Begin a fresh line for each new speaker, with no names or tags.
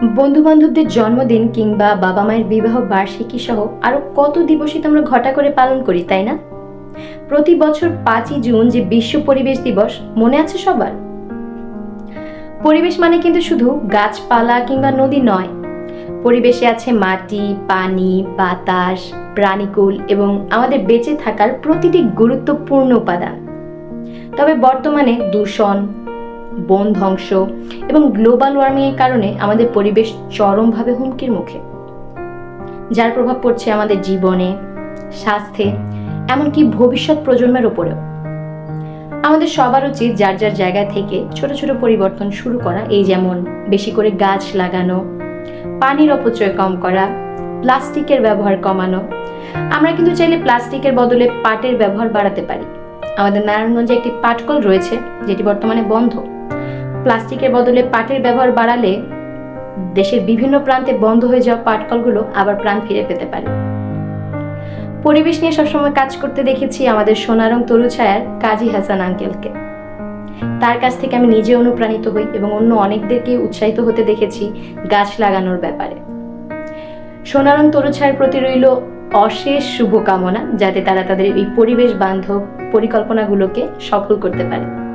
বন্ধু বান্ধবদের জন্মদিন কিংবা বাবা মায়ের বিবাহ বার্ষিকী সহ আরও কত দিবসই তো আমরা ঘটা করে পালন করি, তাই না? প্রতি বছর পাঁচই জুন যে বিশ্ব পরিবেশ দিবস, মনে আছে সবার? পরিবেশ মানে কিন্তু শুধু গাছপালা কিংবা নদী নয়। পরিবেশে আছে মাটি, পানি, বাতাস, প্রাণীকুল এবং আমাদের বেঁচে থাকার প্রতিটি গুরুত্বপূর্ণ উপাদান। তবে বর্তমানে দূষণ বন ধ্বংস এবং গ্লোবাল ওয়ার্মিংয়ের কারণে আমাদের পরিবেশ চরমভাবে হুমকির মুখে। যার প্রভাব পড়ছে আমাদের জীবনে, স্বাস্থ্যে, এমনকি ভবিষ্যৎ প্রজন্মের উপরেও। আমাদের সবার উচিত যার যার জায়গা থেকে ছোট ছোট পরিবর্তন শুরু করা, এই যেমন বেশি করে গাছ লাগানো, পানির অপচয় কম করা, প্লাস্টিকের ব্যবহার কমানো। আমরা কিন্তু চাইলে প্লাস্টিকের বদলে পাটের ব্যবহার বাড়াতে পারি। আমাদের নারায়ণগঞ্জে একটি পাটকল রয়েছে, যেটি বর্তমানে বন্ধ। প্লাস্টিকের বদলে পাটের ব্যবহার বাড়ালে দেশের বিভিন্ন প্রান্তে বন্ধ হয়ে যাওয়া পাটকলগুলো আবার প্রাণ ফিরে পেতে পারে। পরিবেশ নিয়ে সবসময় কাজ করতে দেখেছি আমাদের সোনারং তরুছায়ার কাজী হাসান আঙ্কেলকে। তার কাছ থেকে আমি নিজে অনুপ্রাণিত হই এবং অন্য অনেকদেরকে উৎসাহিত হতে দেখেছি গাছ লাগানোর ব্যাপারে। সোনারং তরুছায়ার প্রতি রইল অশেষ শুভকামনা যাতে তারা তাদের এই পরিবেশ বান্ধব পরিকল্পনাগুলোকে সফল করতে পারে।